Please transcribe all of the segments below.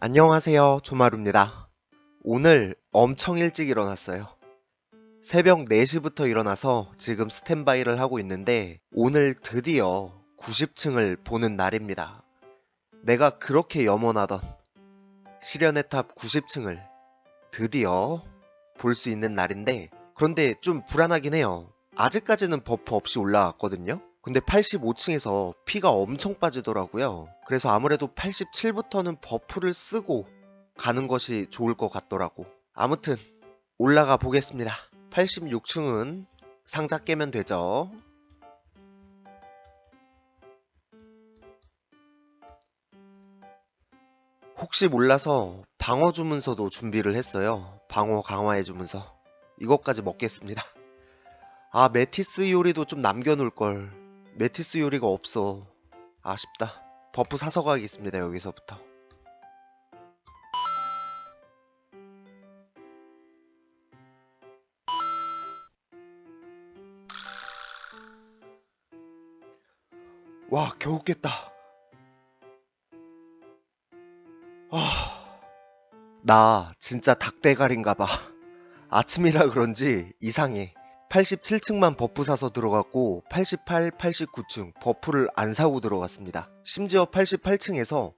안녕하세요. 조마루입니다. 오늘 엄청 일찍 일어났어요. 새벽 4시부터 일어나서 지금 스탠바이를 하고 있는데 오늘 드디어 90층을 보는 날입니다. 내가 그렇게 염원하던 시련의 탑 90층을 드디어 볼 수 있는 날인데 그런데 좀 불안하긴 해요. 아직까지는 버프 없이 올라왔거든요. 근데 85층에서 피가 엄청 빠지더라고요. 그래서 아무래도 87부터는 버프를 쓰고 가는 것이 좋을 것 같더라고. 아무튼 올라가 보겠습니다. 86층은 상자 깨면 되죠. 혹시 몰라서 방어 주문서도 준비를 했어요. 방어 강화해 주문서. 이것까지 먹겠습니다. 아, 메티스 요리도 좀 남겨놓을 걸. 메티스 요리가 없어. 아쉽다. 버프 사서 가겠습니다, 여기서부터. 와, 겨우 깼다. 아, 나 진짜 닭대가리인가 봐. 아침이라 그런지 이상해. 87층만 버프 사서 들어갔고 88, 89층 버프를 안 사고 들어갔습니다. 심지어 88층에서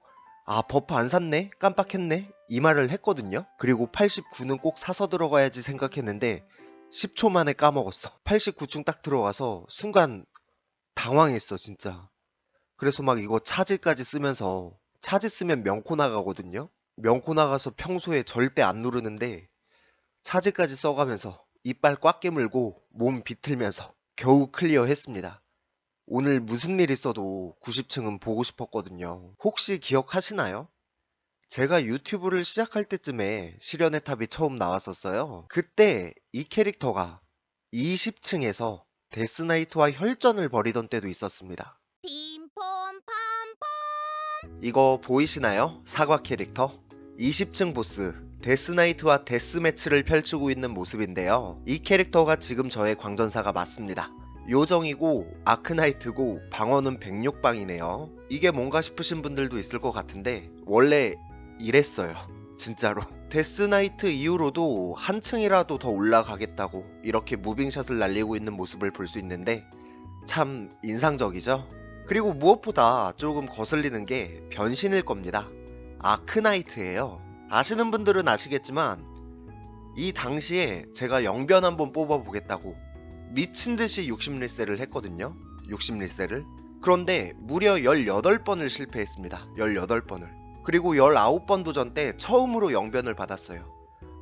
아 버프 안 샀네? 깜빡했네? 이 말을 했거든요. 그리고 89는 꼭 사서 들어가야지 생각했는데 10초 만에 까먹었어. 89층 딱 들어가서 순간 당황했어 진짜. 그래서 막 이거 차지까지 쓰면서 차지 쓰면 명코 나가거든요. 명코 나가서 평소에 절대 안 누르는데 차지까지 써가면서 이빨 꽉 깨물고 몸 비틀면서 겨우 클리어했습니다. 오늘 무슨 일 있어도 90층은 보고 싶었거든요. 혹시 기억하시나요? 제가 유튜브를 시작할 때쯤에 시련의 탑이 처음 나왔었어요. 그때 이 캐릭터가 20층에서 데스나이트와 혈전을 벌이던 때도 있었습니다. 이거 보이시나요? 사과 캐릭터? 20층 보스 데스나이트와 데스매치를 펼치고 있는 모습인데요. 이 캐릭터가 지금 저의 광전사가 맞습니다. 요정이고 아크나이트고 방어는 106방이네요. 이게 뭔가 싶으신 분들도 있을 것 같은데 원래 이랬어요. 진짜로. 데스나이트 이후로도 한 층이라도 더 올라가겠다고 이렇게 무빙샷을 날리고 있는 모습을 볼 수 있는데 참 인상적이죠? 그리고 무엇보다 조금 거슬리는 게 변신일 겁니다. 아크나이트예요. 아시는 분들은 아시겠지만 이 당시에 제가 영변 한번 뽑아보겠다고 미친 듯이 60리셀을 했거든요. 60리셀을. 그런데 무려 18번을 실패했습니다. 18번을. 그리고 19번 도전 때 처음으로 영변을 받았어요.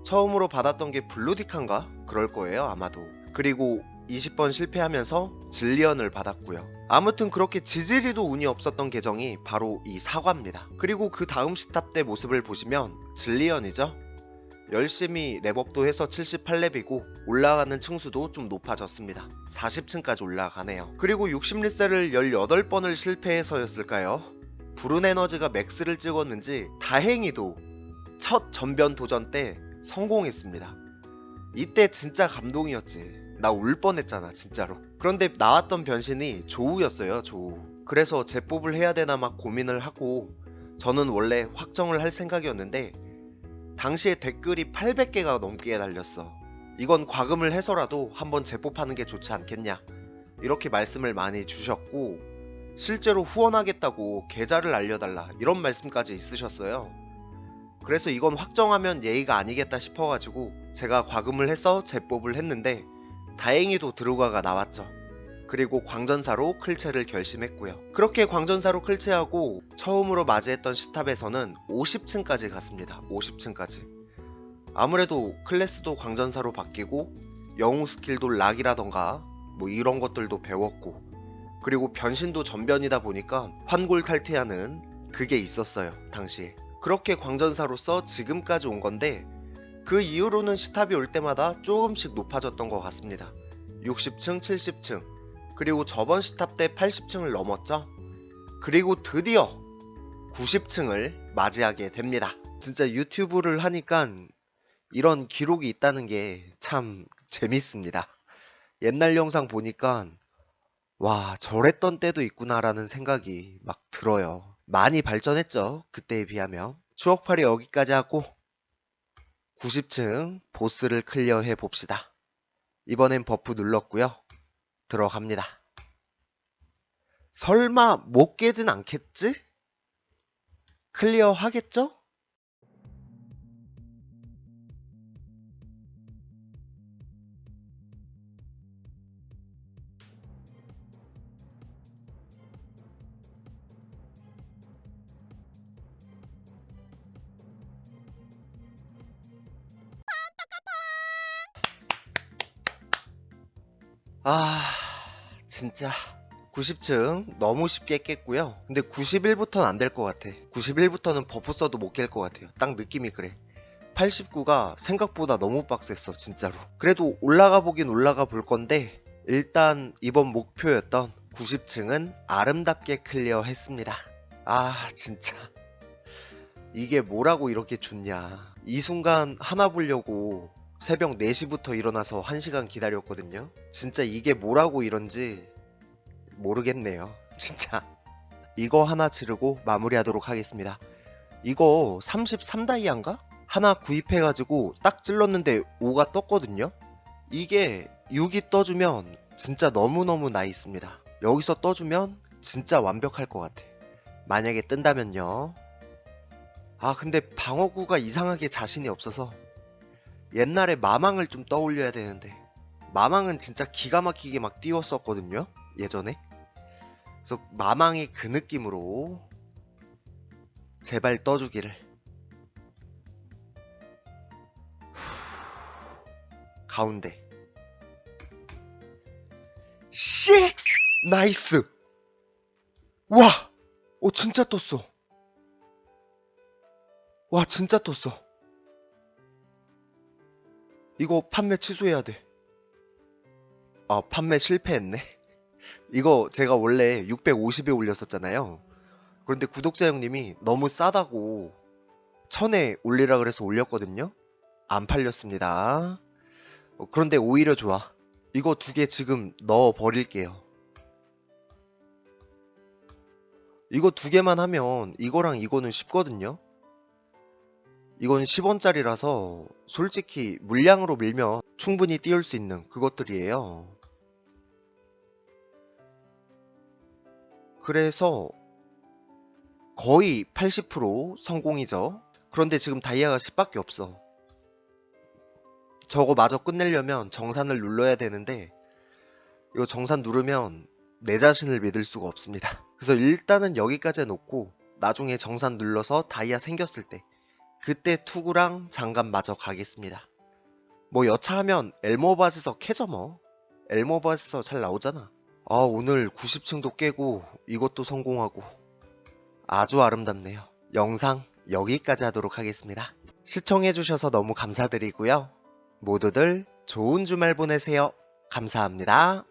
처음으로 받았던 게 블루디칸가? 그럴 거예요, 아마도. 그리고 20번 실패하면서 질리언을 받았고요. 아무튼 그렇게 지지리도 운이 없었던 계정이 바로 이 사과입니다. 그리고 그 다음 시탑 때 모습을 보시면 질리언이죠. 열심히 랩업도 해서 78렙이고 올라가는 층수도 좀 높아졌습니다. 40층까지 올라가네요. 그리고 60리셀을 18번을 실패해서였을까요? 불운 에너지가 맥스를 찍었는지 다행히도 첫 전변 도전 때 성공했습니다. 이때 진짜 감동이었지. 나 울 뻔했잖아, 진짜로. 그런데 나왔던 변신이 조우였어요, 조우. 그래서 재뽑을 해야 되나 막 고민을 하고 저는 원래 확정을 할 생각이었는데 당시에 댓글이 800개가 넘게 달렸어. 이건 과금을 해서라도 한번 재뽑하는 게 좋지 않겠냐. 이렇게 말씀을 많이 주셨고 실제로 후원하겠다고 계좌를 알려달라 이런 말씀까지 있으셨어요. 그래서 이건 확정하면 예의가 아니겠다 싶어가지고 제가 과금을 해서 재뽑을 했는데 다행히도 드루가가 나왔죠. 그리고 광전사로 클체를 결심했고요. 그렇게 광전사로 클체하고 처음으로 맞이했던 시탑에서는 50층까지 갔습니다. 50층까지. 아무래도 클래스도 광전사로 바뀌고 영웅 스킬도 락이라던가 뭐 이런 것들도 배웠고 그리고 변신도 전변이다 보니까 환골 탈퇴하는 그게 있었어요. 당시에. 그렇게 광전사로서 지금까지 온 건데 그 이후로는 시탑이 올 때마다 조금씩 높아졌던 것 같습니다. 60층, 70층, 그리고 저번 시탑 때 80층을 넘었죠. 그리고 드디어 90층을 맞이하게 됩니다. 진짜 유튜브를 하니까 이런 기록이 있다는 게 참 재밌습니다. 옛날 영상 보니까 와, 저랬던 때도 있구나라는 생각이 막 들어요. 많이 발전했죠. 그때에 비하면. 추억팔이 여기까지 하고 90층 보스를 클리어해 봅시다. 이번엔 버프 눌렀고요. 들어갑니다. 설마 못 깨진 않겠지? 클리어 하겠죠? 아, 진짜 90층 너무 쉽게 깼고요. 근데 91부터는 안 될 것 같아. 91부터는 버프 써도 못 깰 것 같아요. 딱 느낌이 그래. 89가 생각보다 너무 빡셌어, 진짜로. 그래도 올라가 보긴 올라가 볼 건데, 일단 이번 목표였던 90층은 아름답게 클리어 했습니다. 아, 진짜. 이게 뭐라고 이렇게 좋냐. 이 순간 하나 보려고 새벽 4시부터 일어나서 1시간 기다렸거든요. 진짜 이게 뭐라고 이런지 모르겠네요. 진짜. 이거 하나 지르고 마무리하도록 하겠습니다. 이거 33다이아인가? 하나 구입해가지고 딱 찔렀는데 5가 떴거든요. 이게 6이 떠주면 진짜 너무너무 나있습니다. 여기서 떠주면 진짜 완벽할 것 같아. 만약에 뜬다면요. 아 근데 방어구가 이상하게 자신이 없어서 옛날에 마망을 좀 떠올려야 되는데 마망은 진짜 기가 막히게 막 띄웠었거든요 예전에. 그래서 마망이 그 느낌으로 제발 떠주기를. 후, 가운데. 쉣 나이스! 와! 오 진짜 떴어. 와 진짜 떴어 이거 판매 취소해야 돼. 아, 판매 실패했네. 이거 제가 원래 650에 올렸었잖아요. 그런데 구독자 형님이 너무 싸다고 1000에 올리라 그래서 올렸거든요. 안 팔렸습니다. 어, 그런데 오히려 좋아. 이거 두 개 지금 넣어 버릴게요. 이거 두 개만 하면 이거랑 이거는 쉽거든요. 이건 10원짜리라서 솔직히 물량으로 밀면 충분히 띄울 수 있는 그것들이에요. 그래서 거의 80% 성공이죠. 그런데 지금 다이아가 10밖에 없어. 저거 마저 끝내려면 정산을 눌러야 되는데 이거 정산 누르면 내 자신을 믿을 수가 없습니다. 그래서 일단은 여기까지 해놓고 나중에 정산 눌러서 다이아 생겼을 때 그때 투구랑 장갑 마저 가겠습니다. 뭐 여차하면 엘모바스에서 캐죠 뭐. 엘모바스에서 잘 나오잖아. 아 오늘 90층도 깨고 이것도 성공하고 아주 아름답네요. 영상 여기까지 하도록 하겠습니다. 시청해주셔서 너무 감사드리고요. 모두들 좋은 주말 보내세요. 감사합니다.